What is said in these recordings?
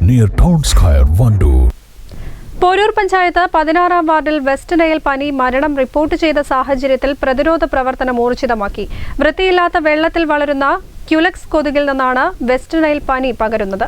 Near Town Square, Vandoor. Poroor panchayat പതിനാറാം വാർഡിൽ west Nile പനി മരണം റിപ്പോർട്ട് ചെയ്ത സാഹചര്യത്തിൽ പ്രതിരോധ പ്രവർത്തനം ഊർജിതമാക്കി വൃത്തിയില്ലാത്ത വെള്ളത്തിൽ വളരുന്ന ക്യുലക്സ് കൊതുകിൽ നിന്നാണ് വെസ്റ്റ് നയൽ പനി പകരുന്നത്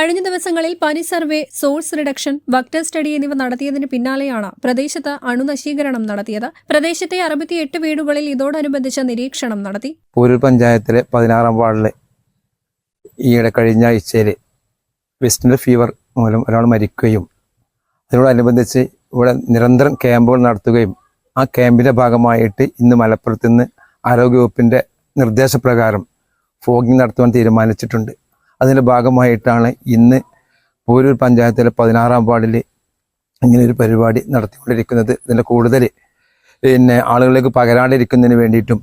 കഴിഞ്ഞ ദിവസങ്ങളിൽ പനി survey source reduction vector study എന്നിവ നടത്തിയതിന് പിന്നാലെയാണ് പ്രദേശത്ത് അണുനശീകരണം നടത്തിയത്. പ്രദേശത്തെ അറുപത്തിയെട്ട് വീടുകളിൽ ഇതോടനുബന്ധിച്ച നിരീക്ഷണം നടത്തി. പൂരൂർ പഞ്ചായത്തിലെ പതിനാറാം വാർഡിലെ ഈയിടെ കഴിഞ്ഞ ആഴ്ചയിൽ വെസ്റ്റിന്റെ ഫീവർ മൂലം ഒരാൾ മരിക്കുകയും അതിനോടനുബന്ധിച്ച് ഇവിടെ നിരന്തരം ക്യാമ്പുകൾ നടത്തുകയും ആ ക്യാമ്പിന്റെ ഭാഗമായിട്ട് ഇന്ന് മലപ്പുറത്ത് നിന്ന് ആരോഗ്യവകുപ്പിന്റെ നിർദ്ദേശപ്രകാരം ഫോഗിങ് നടത്തുവാൻ തീരുമാനിച്ചിട്ടുണ്ട്. അതിന്റെ ഭാഗമായിട്ടാണ് ഇന്ന് പോരൂർ പഞ്ചായത്തിലെ പതിനാറാം വാർഡിൽ ഇങ്ങനൊരു പരിപാടി നടത്തിക്കൊണ്ടിരിക്കുന്നത്. ഇതിന്റെ കൂടുതൽ പിന്നെ ആളുകളിലേക്ക് പകരാണ്ടിരിക്കുന്നതിന് വേണ്ടിയിട്ടും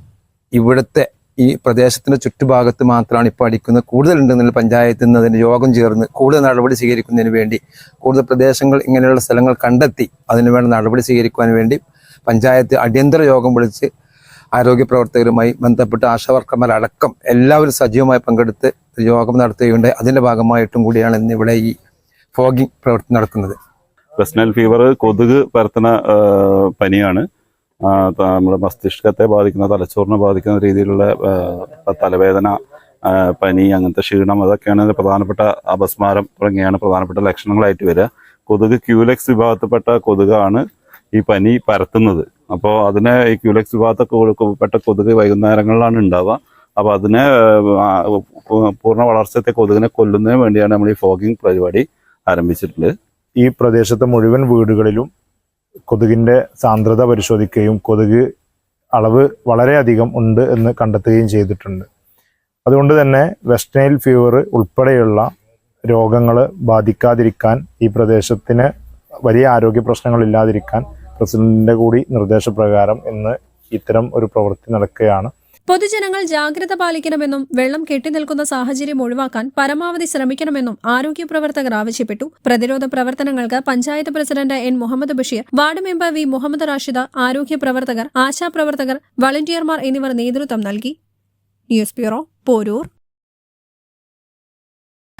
ഇവിടുത്തെ ഈ പ്രദേശത്തിന്റെ ചുറ്റുഭാഗത്ത് മാത്രമാണ് ഇപ്പോൾ അടിക്കുന്നത്. കൂടുതലുണ്ടെന്നുള്ള പഞ്ചായത്തിൽ നിന്ന് അതിന് യോഗം ചേർന്ന് കൂടുതൽ നടപടി സ്വീകരിക്കുന്നതിന് വേണ്ടി കൂടുതൽ പ്രദേശങ്ങൾ ഇങ്ങനെയുള്ള സ്ഥലങ്ങൾ കണ്ടെത്തി അതിനുവേണ്ട നടപടി സ്വീകരിക്കുവാൻ വേണ്ടി പഞ്ചായത്ത് അടിയന്തര യോഗം വിളിച്ച് ആരോഗ്യ പ്രവർത്തകരുമായി ബന്ധപ്പെട്ട് ആശാവർക്കർമാരടക്കം എല്ലാവരും സജീവമായി പങ്കെടുത്ത് യോഗം നടത്തുകയുണ്ട് അതിന്റെ ഭാഗമായിട്ടും കൂടിയാണ് ഇന്ന് ഇവിടെ ഈ ഫോഗിങ് പ്രവർത്തി നടക്കുന്നത്. വെസ്റ്റ്നൽ ഫീവർ കൊതുക് പരത്തുന്ന പനിയാണ്. നമ്മുടെ മസ്തിഷ്കത്തെ ബാധിക്കുന്ന തലച്ചോറിനെ ബാധിക്കുന്ന രീതിയിലുള്ള തലവേദന പനി അങ്ങനത്തെ ക്ഷീണം അതൊക്കെയാണ് പ്രധാനപ്പെട്ട അപസ്മാരം തുടങ്ങിയാണ് പ്രധാനപ്പെട്ട ലക്ഷണങ്ങളായിട്ട് വരിക. കൊതുക് ക്യൂലെക്സ് വിഭാഗത്തിൽപ്പെട്ട കൊതുകാണ് ഈ പനി പരത്തുന്നത്. അപ്പോൾ അതിനെ ഈ ക്യൂലെക്സ് വിഭാഗത്തിൽപ്പെട്ട കൊതുക് വൈകുന്നേരങ്ങളിലാണ് ഉണ്ടാവുക അപ്പോൾ അതിനെ പൂർണ വളർച്ചത്തെ കൊതുകിനെ കൊല്ലുന്നതിന് വേണ്ടിയാണ് നമ്മൾ ഈ ഫോഗിങ് പരിപാടി ആരംഭിച്ചിട്ടുള്ളത് ഈ പ്രദേശത്തെ മുഴുവൻ വീടുകളിലും കൊതുകിന്റെ സാന്ദ്രത പരിശോധിക്കുകയും കൊതുക് അളവ് വളരെയധികം ഉണ്ട് എന്ന് കണ്ടെത്തുകയും ചെയ്തിട്ടുണ്ട്. അതുകൊണ്ട് തന്നെ വെസ്റ്റ് നൈൽ ഫീവർ ഉൾപ്പെടെയുള്ള രോഗങ്ങൾ ബാധിക്കാതിരിക്കാൻ ഈ പ്രദേശത്തിന് വലിയ ആരോഗ്യ പ്രശ്നങ്ങൾ ഇല്ലാതിരിക്കാൻ പ്രസിഡന്റിന്റെ കൂടി നിർദ്ദേശപ്രകാരം ഇന്ന് ഇത്തരം ഒരു പ്രവൃത്തി നടക്കുകയാണ്. പൊതുജനങ്ങൾ ജാഗ്രത പാലിക്കണമെന്നും വെള്ളം കെട്ടിനിൽക്കുന്ന സാഹചര്യം ഒഴിവാക്കാൻ പരമാവധി ശ്രമിക്കണമെന്നും ആരോഗ്യ പ്രവർത്തകർ ആവശ്യപ്പെട്ടു. പ്രതിരോധ പ്രവർത്തനങ്ങൾക്ക് panchayat president N. Muhammad Basheer ward member V. Muhammad Rashida ആരോഗ്യ പ്രവർത്തകർ ആശാപ്രവർത്തകർ വളണ്ടിയർമാർ എന്നിവർ നേതൃത്വം നൽകി. News bureau Porur.